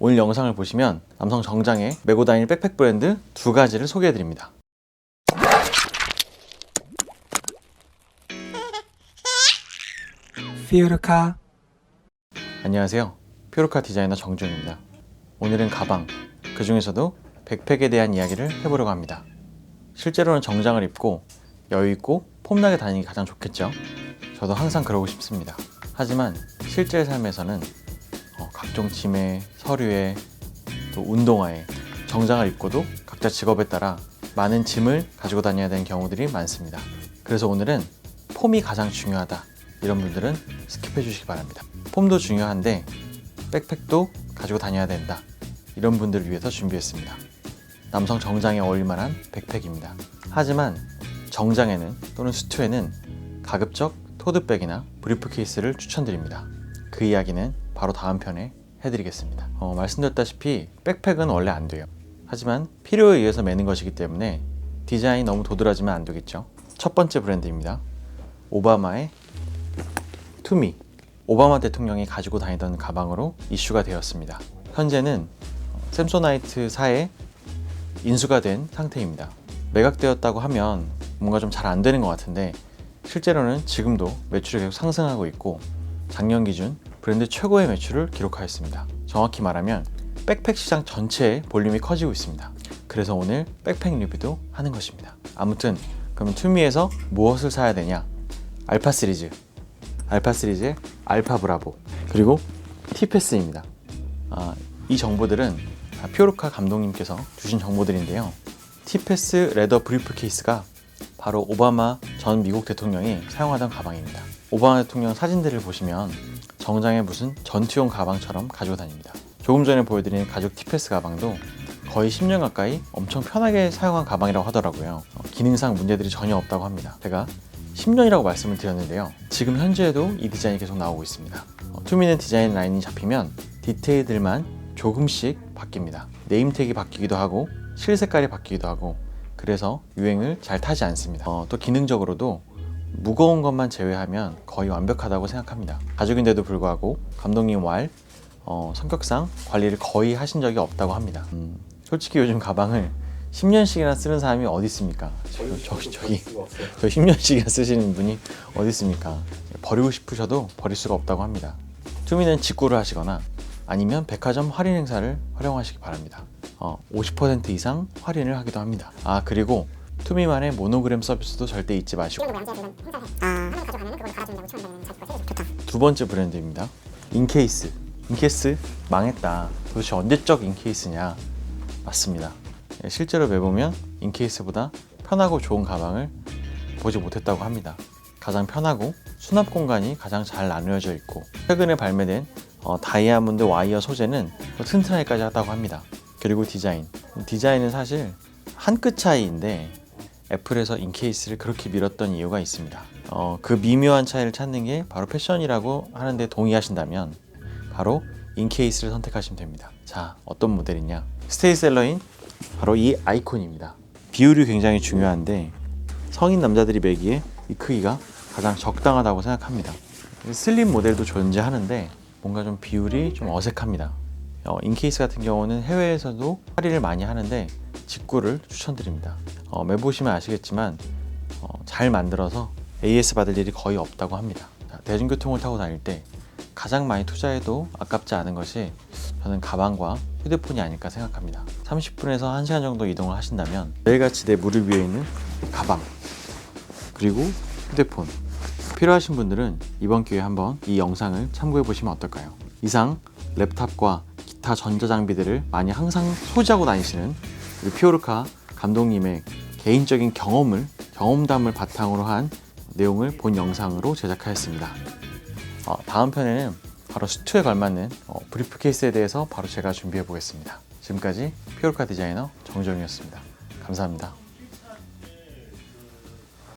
오늘 영상을 보시면 남성 정장에 메고 다니는 백팩 브랜드 두 가지를 소개해 드립니다. 피우르카 안녕하세요. 피오르카 디자이너 정준입니다. 오늘은 가방, 그 중에서도 백팩에 대한 이야기를 해보려고 합니다. 실제로는 정장을 입고 여유있고 폼나게 다니기 가장 좋겠죠? 저도 항상 그러고 싶습니다. 하지만 실제 삶에서는 어, 각종 짐에, 서류에, 또 운동화에 정장을 입고도 각자 직업에 따라 많은 짐을 가지고 다녀야 되는 경우들이 많습니다. 그래서 오늘은 폼이 가장 중요하다. 이런 분들은 스킵해 주시기 바랍니다. 폼도 중요한데 백팩도 가지고 다녀야 된다. 이런 분들을 위해서 준비했습니다. 남성 정장에 어울릴 만한 백팩입니다. 하지만 정장에는 또는 수트에는 가급적 토드백이나 브리프케이스를 추천드립니다. 그 이야기는 바로 다음 편에 해드리겠습니다. 어, 말씀드렸다시피 백팩은 원래 안 돼요. 하지만 필요에 의해서 매는 것이기 때문에 디자인이 너무 도드라지면 안 되겠죠. 첫 번째 브랜드입니다. 오바마의 투미 오바마 대통령이 가지고 다니던 가방으로 이슈가 되었습니다. 현재는 샘소나이트 사에 인수가 된 상태입니다. 매각되었다고 하면 뭔가 좀 잘 안 되는 것 같은데 실제로는 지금도 매출이 계속 상승하고 있고 작년 기준 브랜드 최고의 매출을 기록하였습니다. 정확히 말하면 백팩 시장 전체의 볼륨이 커지고 있습니다. 그래서 오늘 백팩 리뷰도 하는 것입니다. 아무튼 그럼 투미에서 무엇을 사야 되냐? 알파 시리즈, 알파 시리즈의 알파 브라보 그리고 티패스입니다. 아, 이 정보들은 다 피오르카 감독님께서 주신 정보들인데요. 티패스 레더 브리프 케이스가 바로 오바마 전 미국 대통령이 사용하던 가방입니다. 오바마 대통령 사진들을 보시면 정장에 무슨 전투용 가방처럼 가지고 다닙니다. 조금 전에 보여드린 가죽 티패스 가방도 거의 10년 가까이 엄청 편하게 사용한 가방이라고 하더라고요. 어, 기능상 문제들이 전혀 없다고 합니다. 제가 10년이라고 말씀을 드렸는데요. 지금 현재에도 이 디자인이 계속 나오고 있습니다. 어, 투미는 디자인 라인이 잡히면 디테일들만 조금씩 바뀝니다. 네임택이 바뀌기도 하고 실 색깔이 바뀌기도 하고 그래서 유행을 잘 타지 않습니다. 어, 또 기능적으로도 무거운 것만 제외하면 거의 완벽하다고 생각합니다. 가죽인데도 불구하고 감독님 왈 어, 성격상 관리를 거의 하신 적이 없다고 합니다. 음, 솔직히 요즘 가방을 10년씩이나 쓰는 사람이 어디 있습니까? 저, 저, 저기 저 10년씩이나 쓰시는 분이 어디 있습니까? 버리고 싶으셔도 버릴 수가 없다고 합니다. 투미는 직구를 하시거나 아니면 백화점 할인 행사를 활용하시기 바랍니다. 어, 50% 이상 할인을 하기도 합니다. 아 그리고 투미만의 모노그램 서비스도 절대 잊지 마시고 두 번째 브랜드입니다. 인케이스. 인케이스 망했다. 도대체 언제적 인케이스냐? 맞습니다. 예, 실제로 매보면 인케이스보다 편하고 좋은 가방을 보지 못했다고 합니다. 가장 편하고 수납 공간이 가장 잘 나누어져 있고 최근에 발매된 어, 다이아몬드 와이어 소재는 또 튼튼하기까지 하다고 합니다. 그리고 디자인. 디자인은 사실 한 끗 차이인데 애플에서 인케이스를 그렇게 밀었던 이유가 있습니다. 어, 그 미묘한 차이를 찾는 게 바로 패션이라고 하는데 동의하신다면 바로 인케이스를 선택하시면 됩니다. 자, 어떤 모델이냐? 스테이셀러인 바로 이 아이콘입니다. 비율이 굉장히 중요한데 성인 남자들이 매기에 이 크기가 가장 적당하다고 생각합니다. 슬림 모델도 존재하는데 뭔가 좀 비율이 좀 어색합니다. 어, 인케이스 같은 경우는 해외에서도 할인을 많이 하는데 직구를 추천드립니다. 어, 매 보시면 아시겠지만 어, 잘 만들어서 AS 받을 일이 거의 없다고 합니다. 자, 대중교통을 타고 다닐 때 가장 많이 투자해도 아깝지 않은 것이 저는 가방과 휴대폰이 아닐까 생각합니다. 30분에서 1시간 정도 이동을 하신다면 매일같이 내 무릎 위에 있는 가방 그리고 휴대폰 필요하신 분들은 이번 기회에 한번 이 영상을 참고해 보시면 어떨까요? 이상 랩탑과 기타 전자장비들을 많이 항상 소지하고 다니시는 우리 피오르카 감독님의 개인적인 경험을 경험담을 바탕으로 한 내용을 본 영상으로 제작하였습니다. 어, 다음 편에는 바로 수트에 걸맞는 어, 브리프 케이스에 대해서 바로 제가 준비해 보겠습니다. 지금까지 피오르카 디자이너 정정이었습니다. 감사합니다.